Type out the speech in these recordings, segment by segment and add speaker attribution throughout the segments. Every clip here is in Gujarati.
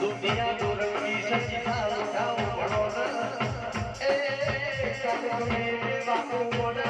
Speaker 1: દુનિયા દુરંગી
Speaker 2: বাপু বলা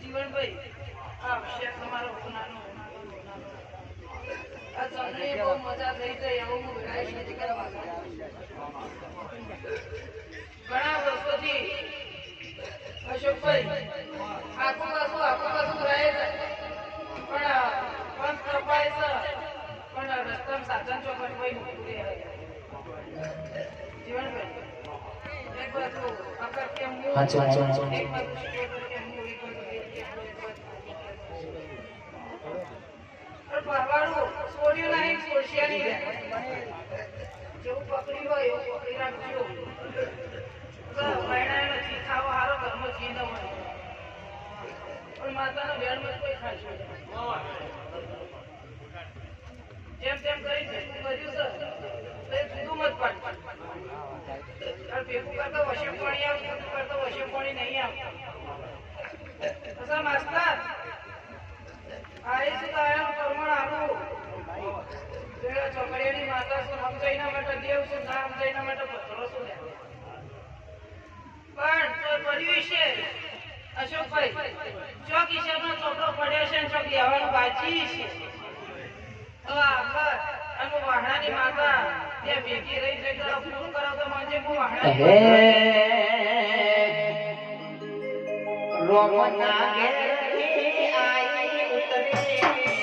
Speaker 2: જીવનભાઈ આ અભિષેક તમારો મજા થઈ જાય એવું ઘણા અશોકભાઈ આખું પાછું આખું પાછું રહે છે પણ પંથ કપાય છે. પણ રસ્તામાં સાધન ચોકડ કોઈ મૂકતું રહે. જીવનભાઈ એક બાજુ કેમ. એક બાજુ છોડ્યું નહીં નહીં જેવું પકડી હોય એવું પકડી રાખજો. હારો ઘરમાં હોય. પણ માતાનો વેણ કોઈ ખાશો જેમ તેમ કરી કર્યું છે. જુદું મત પાડ. ભેગું કરતા વશે પાણી નહીં આવતો માસ્તર આ એ શું કાયમ કર્મણ આવું પેલા ચોકડીયાની માતા શું સમજાઈના માટે દેવ શું ના સમજાઈના માટે પથ્થરો શું લે પણ તો પડ્યું છે અશોકભાઈ ચોક ઈશ્વરનો ચોપડો પડ્યો છે ને ચોક બાકી છે. હવે આગળ અને વાહણાની માતા ત્યાં ભેગી રહી છે તો ફોન કરો તો મને હું વાહણા
Speaker 3: રોમના ઘેરથી આઈ ઉતરી.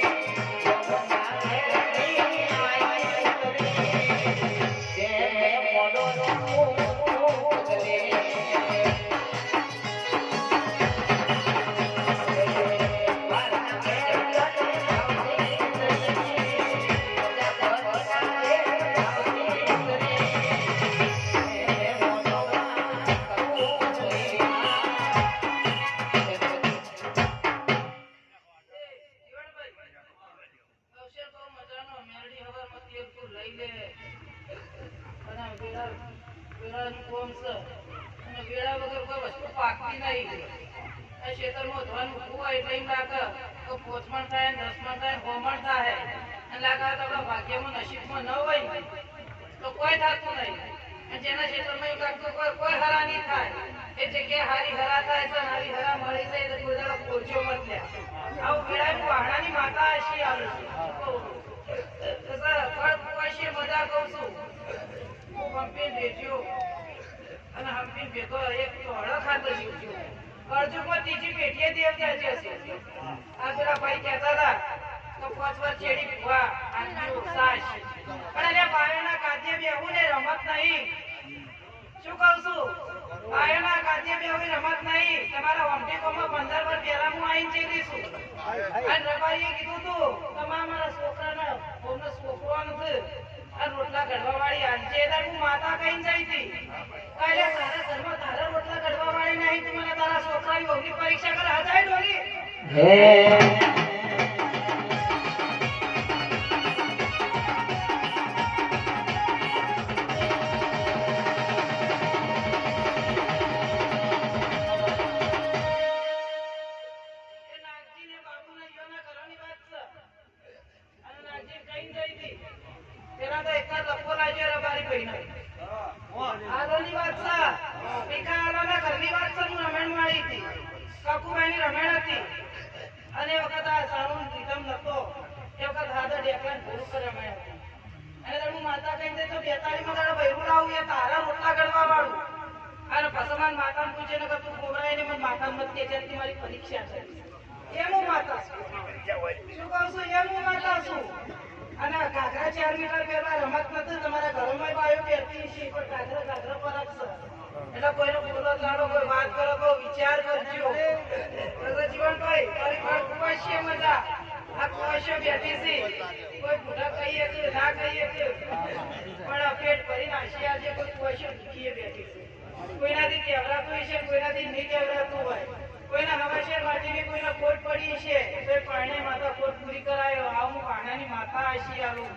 Speaker 2: ખેતરમાં ભાગ્યમાં નસીબમાં ન હોય તો કોઈ થતું નહીં અને જેના ક્ષેત્રમાં એવું લાગતું કોઈ કોઈ હરા નહીં થાય એ જગ્યાએ હારી હરા થાય છે હારી હરા મળી જાય મત હશી આવે ફળ ફૂવાશી મજા કહું છું હું પંપી વેચ્યો હંપી ભેગો રમત નહીં. શું કહું છું? પંદર વર્ષ પહેલા હું આવીને રબારીએ કીધું તું, તમારા મારા છોકરાને બહુને છોકરાનું છે આ રોટલા ઘડવા વાળી આજે હું માતા કહીને જઈ કાલે તારા ઘરમાં તારા રોટલા ઘડવા વાળી નહીં તું મને તારા છોકરાની વહુની પરીક્ષા કર આ જાય ડોલી?
Speaker 3: હે.
Speaker 2: પસમાન માતાને પૂછે ને કે તું ખોબરાય ને મને માતાને મત કે જેથી મારી પરીક્ષા છે એમ માતા છું. શું કહું છું? એમ માતા છું. અને ઘાઘરા ચાર મીટર પહેરવા રમત નથી, તમારા ઘરોમાં બાયો પહેરતી છે પણ ઘાઘરા ઘાઘરા પર છે. એટલે કોઈનો બોલો જાણો કોઈ વાત કરો તો વિચાર કરજો. જીવનભાઈ તારી વાત કુવાશી મજા આ કુવાશીઓ બેઠી છે. કોઈ ભૂલા કહીએ કે ના કહીએ કે, પણ પેટ ભરી નાખી આજે કોઈ કુવાશીઓ દુખીએ બેઠી છે. કોઈનાથી કેવરાતું હોય છે કોઈનાથી નહીં કેવરાતું હોય. કોઈના હવાશેર માટીની કોઈના કોટ પડી છે તો પાણી માતા કોટ પૂરી કરાયો. આવું પાણાની માતા આશી આવું